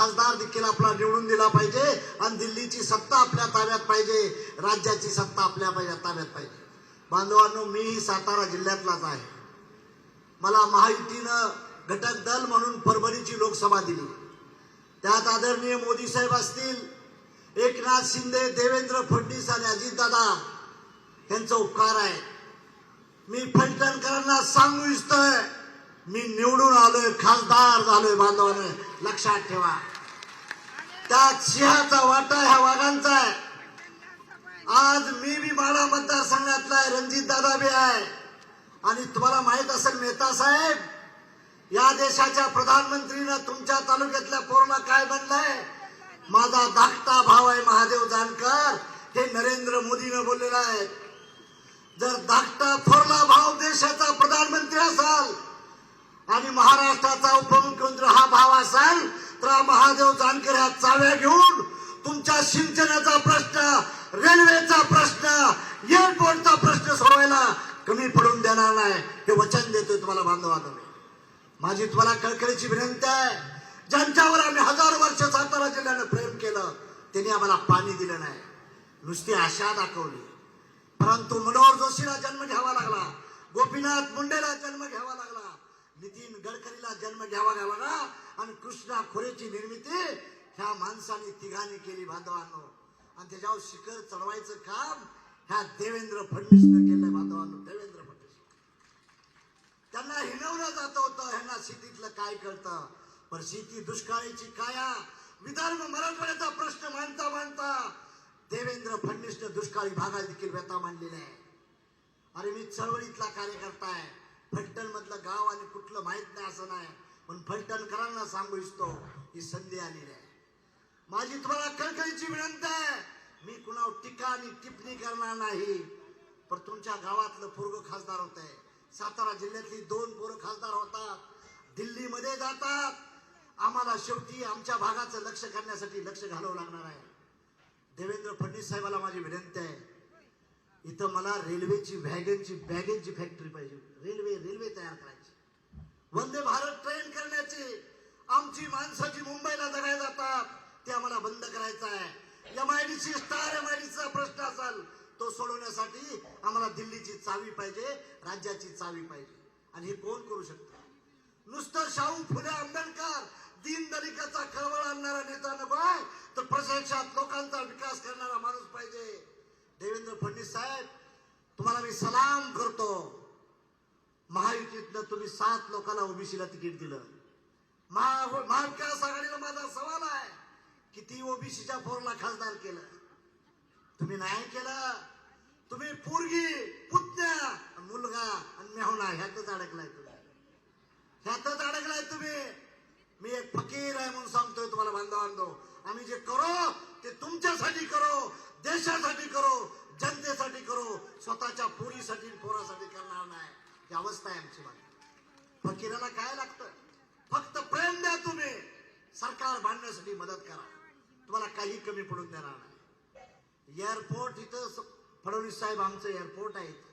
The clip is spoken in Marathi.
खासदार देखील आपला निवडून दिला पाहिजे आणि दिल्लीची सत्ता आपल्या ताब्यात पाहिजे राज्याची सत्ता आपल्या ताब्यात पाहिजे. बांधवांनो मीही सातारा जिल्ह्यातलाच आहे. मला महायुतीनं घटक दल म्हणून परभणीची लोकसभा दिली. त्यात आदरणीय मोदी साहेब असतील एकनाथ शिंदे देवेंद्र फडणवीस आणि अजितदादा यांचा उपकार आहे. मी फलटणकरांना सांगू इच्छितोय. मी निवडून आलोय खासदार झालोय बांधवाने. लक्षात ठेवा. त्या सिंहाचा वाटा ह्या वाघांचा आहे. आज मी बी बाळा मतदारसंघातला आहे रणजित दादा बी आहे. आणि तुम्हाला माहीत असेल मेहता साहेब या देशाच्या प्रधानमंत्रीनं तुमच्या तालुक्यातल्या पोरला काय बनलाय माझा धाकटा भाव आहे महादेव जानकर हे नरेंद्र मोदीनं बोललेलं आहे. जर धाकटा फोरला भाव देशाचा प्रधानमंत्री असाल आणि महाराष्ट्राचा उपमुख्यमंत्री हा भाव असाल तर महादेव जानकर ह्या चाव्या घेऊन तुमच्या सिंचनाचा प्रश्न रेल्वेचा प्रश्न एअरपोर्टचा प्रश्न सोडवायला कमी पडून देणार नाही. हे वचन देतोय तुम्हाला बांधवांना. माझी तुम्हाला कळकळीची विनंती आहे. ज्यांच्यावर आम्ही हजार वर्ष सातारा जिल्ह्यानं प्रेम केलं त्यांनी आम्हाला पाणी दिलं नाही. नुसती आशा दाखवली. परंतु मनोहर जोशीला जन्म घ्यावा लागला. गोपीनाथ मुंडेला जन्म घ्यावा लागला. नितीन गडकरीला जन्म घ्यावा लागला. आणि कृष्णा खोरेची निर्मिती ह्या माणसाने तिघांनी केली बांधवांनो आणि त्याच्यावर शिखर चढवायचं काम ह्या देवेंद्र फडणवीसनं केलंय बांधवांनो देवेंद्र फडणवीस. त्यांना हिनवलं जात होतं ह्यांना शेतीतलं काय कळतं? पण शेती दुष्काळीची काया विदर्भ मराठवाड्याचा प्रश्न मांडता मांडता देवेंद्र फडणवीसनं दुष्काळी भागात देखील व्यथा मांडलेला आहे अरे मी चळवळीतला कार्यकर्ता आहे. फलटण मधलं गाव आणि कुठलं माहीत नाही असं नाही. पण फलटणकरांना सांगू इच्छितो ही संधी आलेली आहे माझी तुम्हाला कळकळीची विनंती आहे. मी कुणावर टीका आणि टिप्पणी करणार नाही. पण तुमच्या गावातलं पोरग खासदार होत आहे सातारा जिल्ह्यातली दोन पोरं खासदार होतात. दिल्लीमध्ये जातात. आम्हाला शेवटी आमच्या भागाचं लक्ष करण्यासाठी लक्ष घालावं लागणार आहे. देवेंद्र फडणवीस साहेबाला माझी विनंती आहे. इथं मला रेल्वेची वॅगनची बॅगेजची फॅक्टरी पाहिजे. रेल्वे रेल्वे तयार करायची. वंदे भारत ट्रेन करण्याची आमची माणसं जी मुंबईला जगायला जातात. ते आम्हाला बंद करायचं आहे M I D C star M I प्रश्न असाल तो सोडवण्यासाठी आम्हाला दिल्लीची चावी पाहिजे राज्याची चावी पाहिजे. आणि हे कोण करू शकतं? नुसतं शाहू फुले आंबेडकर दीन दलिताचा आणणारा नेता नको आहे. तर प्रत्यक्षात लोकांचा विकास करणारा माणूस पाहिजे. देवेंद्र फडणवीस साहेब तुम्हाला मी सलाम करतो. तुम्ही सात लोकांना ओबीसीला तिकीट दिलं. महा महाविकास आघाडीला माझा सवाल आहे किती ओबीसीच्या फोरला खासदार केलं? तुम्ही नाही केलं. तुम्ही पोरगी पुतण्या मुलगा आणि मेहुणा ह्यातच अडकलाय तुम्ही. ह्यातच अडकलाय तुम्ही. मी एक फकीर आहे म्हणून सांगतोय तुम्हाला बांधवांनो. आम्ही जे करो ते तुमच्यासाठी करो देशासाठी करो जनतेसाठी करो स्वतःच्या पोरीसाठी पोरासाठी करणार नाही. ही अवस्था आहे आमची बाकी फकीराला काय लागतं? फक्त प्रेम द्या तुम्ही. सरकार बांधण्यासाठी मदत करा. तुम्हाला काही कमी पडून देणार नाही. एअरपोर्ट इथं स- फडणवीस साहेब आमचं एअरपोर्ट आहे. इथं.